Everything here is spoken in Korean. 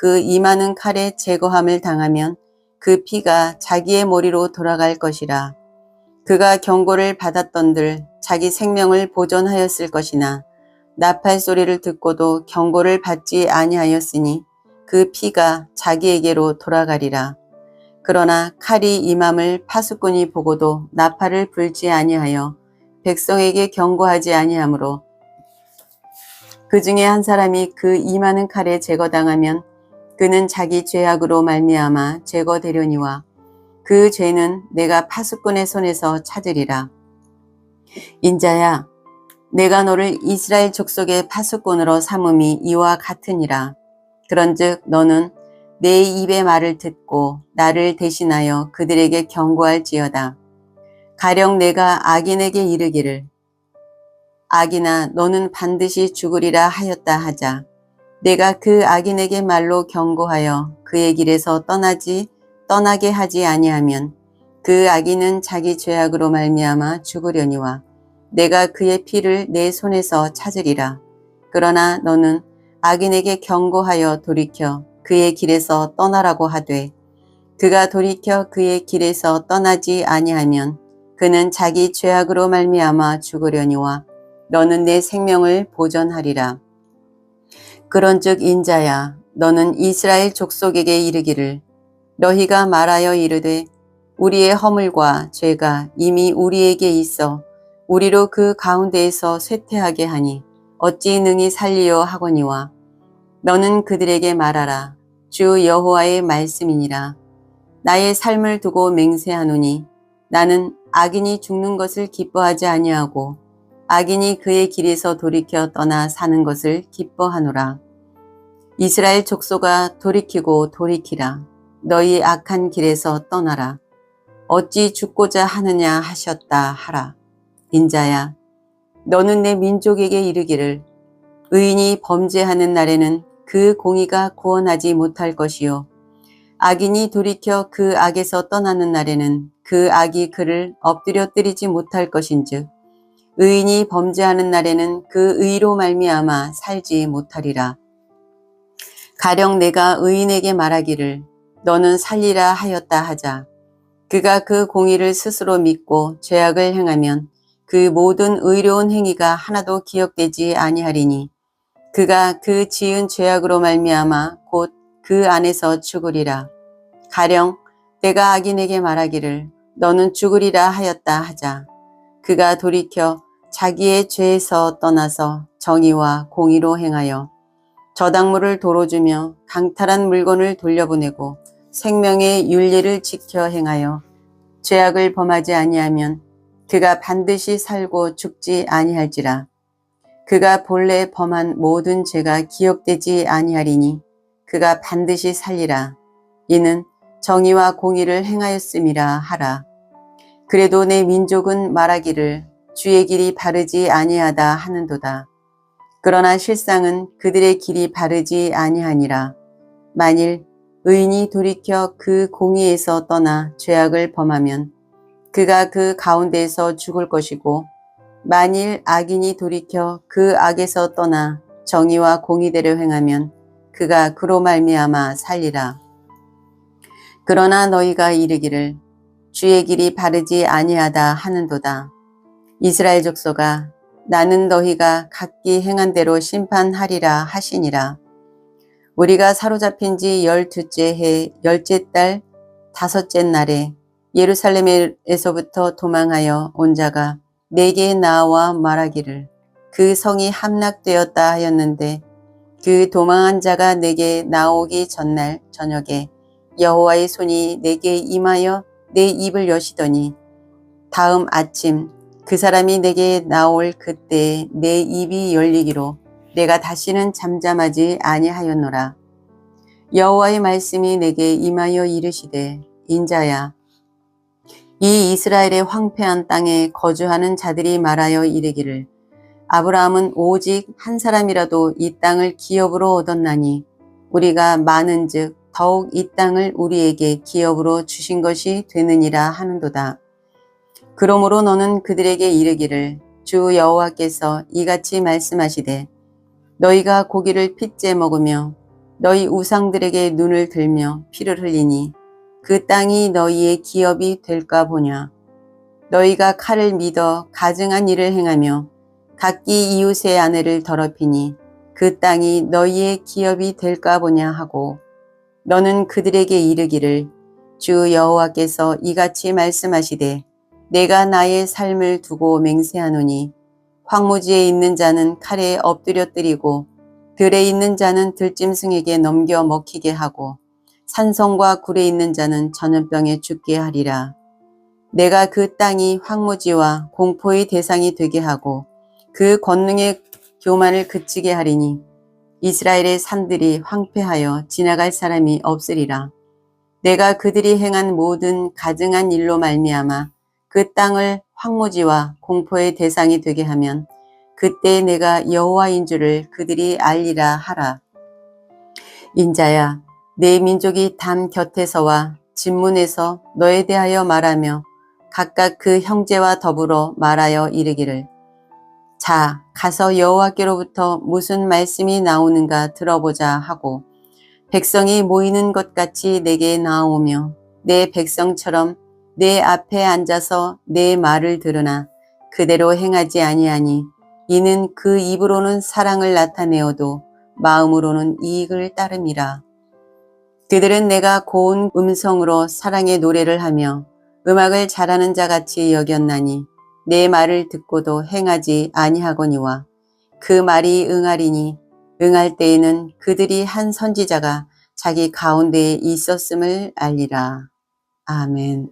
그 임하는 칼에 제거함을 당하면 그 피가 자기의 머리로 돌아갈 것이라. 그가 경고를 받았던들 자기 생명을 보존하였을 것이나 나팔 소리를 듣고도 경고를 받지 아니하였으니 그 피가 자기에게로 돌아가리라. 그러나 칼이 임함을 파수꾼이 보고도 나팔을 불지 아니하여 백성에게 경고하지 아니하므로 그 중에 한 사람이 그 임하는 칼에 제거당하면 그는 자기 죄악으로 말미암아 제거되려니와 그 죄는 내가 파수꾼의 손에서 찾으리라. 인자야, 내가 너를 이스라엘 족속의 파수꾼으로 삼음이 이와 같으니라. 그런즉 너는 내 입의 말을 듣고 나를 대신하여 그들에게 경고할지어다. 가령 내가 악인에게 이르기를 악이나 너는 반드시 죽으리라 하였다 하자. 내가 그 악인에게 말로 경고하여 그의 길에서 떠나지 떠나게 하지 아니하면 그 악인은 자기 죄악으로 말미암아 죽으려니와 내가 그의 피를 내 손에서 찾으리라. 그러나 너는 악인에게 경고하여 돌이켜 그의 길에서 떠나라고 하되 그가 돌이켜 그의 길에서 떠나지 아니하면 그는 자기 죄악으로 말미암아 죽으려니와 너는 내 생명을 보전하리라. 그런즉 인자야 너는 이스라엘 족속에게 이르기를 너희가 말하여 이르되 우리의 허물과 죄가 이미 우리에게 있어 우리로 그 가운데에서 쇠퇴하게 하니 어찌 능히 살리요 하거니와? 너는 그들에게 말하라 주 여호와의 말씀이니라. 나의 삶을 두고 맹세하노니 나는 악인이 죽는 것을 기뻐하지 아니하고 악인이 그의 길에서 돌이켜 떠나 사는 것을 기뻐하노라. 이스라엘 족소가 돌이키고 돌이키라. 너희 악한 길에서 떠나라. 어찌 죽고자 하느냐 하셨다 하라. 인자야, 너는 내 민족에게 이르기를 의인이 범죄하는 날에는 그 공의가 구원하지 못할 것이요. 악인이 돌이켜 그 악에서 떠나는 날에는 그 악이 그를 엎드려 뜨리지 못할 것인즉 의인이 범죄하는 날에는 그 의로 말미암아 살지 못하리라. 가령 내가 의인에게 말하기를 너는 살리라 하였다 하자. 그가 그 공의를 스스로 믿고 죄악을 행하면 그 모든 의로운 행위가 하나도 기억되지 아니하리니 그가 그 지은 죄악으로 말미암아 곧 그 안에서 죽으리라. 가령 내가 악인에게 말하기를 너는 죽으리라 하였다 하자. 그가 돌이켜 자기의 죄에서 떠나서 정의와 공의로 행하여 저당물을 도로 주며 강탈한 물건을 돌려보내고 생명의 윤리를 지켜 행하여 죄악을 범하지 아니하면 그가 반드시 살고 죽지 아니할지라. 그가 본래 범한 모든 죄가 기억되지 아니하리니 그가 반드시 살리라. 이는 정의와 공의를 행하였음이라 하라. 그래도 내 민족은 말하기를 주의 길이 바르지 아니하다 하는도다. 그러나 실상은 그들의 길이 바르지 아니하니라. 만일 의인이 돌이켜 그 공의에서 떠나 죄악을 범하면 그가 그 가운데에서 죽을 것이고 만일 악인이 돌이켜 그 악에서 떠나 정의와 공의대로 행하면 그가 그로 말미암아 살리라. 그러나 너희가 이르기를 주의 길이 바르지 아니하다 하는도다. 이스라엘 족소가 나는 너희가 각기 행한 대로 심판하리라 하시니라. 우리가 사로잡힌 지 열두째 해 열째 달 다섯째 날에 예루살렘에서부터 도망하여 온 자가 내게 나와 말하기를 그 성이 함락되었다 하였는데 그 도망한 자가 내게 나오기 전날 저녁에 여호와의 손이 내게 임하여 내 입을 여시더니 다음 아침 그 사람이 내게 나올 그때 내 입이 열리기로 내가 다시는 잠잠하지 아니하였노라. 여호와의 말씀이 내게 임하여 이르시되 인자야 이 이스라엘의 황폐한 땅에 거주하는 자들이 말하여 이르기를 아브라함은 오직 한 사람이라도 이 땅을 기업으로 얻었나니 우리가 많은 즉 더욱 이 땅을 우리에게 기업으로 주신 것이 되느니라 하는도다. 그러므로 너는 그들에게 이르기를 주 여호와께서 이같이 말씀하시되 너희가 고기를 핏째 먹으며 너희 우상들에게 눈을 들며 피를 흘리니 그 땅이 너희의 기업이 될까 보냐. 너희가 칼을 믿어 가증한 일을 행하며 각기 이웃의 아내를 더럽히니 그 땅이 너희의 기업이 될까 보냐 하고 너는 그들에게 이르기를 주 여호와께서 이같이 말씀하시되 내가 나의 삶을 두고 맹세하노니 황무지에 있는 자는 칼에 엎드려 뜨리고 들에 있는 자는 들짐승에게 넘겨 먹히게 하고 산성과 굴에 있는 자는 전염병에 죽게 하리라. 내가 그 땅이 황무지와 공포의 대상이 되게 하고 그 권능의 교만을 그치게 하리니 이스라엘의 산들이 황폐하여 지나갈 사람이 없으리라. 내가 그들이 행한 모든 가증한 일로 말미암아 그 땅을 황무지와 공포의 대상이 되게 하면 그때 내가 여호와인 줄을 그들이 알리라 하라. 인자야, 내 민족이 담 곁에서와 진문에서 너에 대하여 말하며 각각 그 형제와 더불어 말하여 이르기를 자 가서 여호와께로부터 무슨 말씀이 나오는가 들어보자 하고 백성이 모이는 것 같이 내게 나오며 내 백성처럼 내 앞에 앉아서 내 말을 들으나 그대로 행하지 아니하니 이는 그 입으로는 사랑을 나타내어도 마음으로는 이익을 따름이라. 그들은 내가 고운 음성으로 사랑의 노래를 하며 음악을 잘하는 자 같이 여겼나니 내 말을 듣고도 행하지 아니하거니와 그 말이 응하리니 응할 때에는 그들이 한 선지자가 자기 가운데에 있었음을 알리라. 아멘.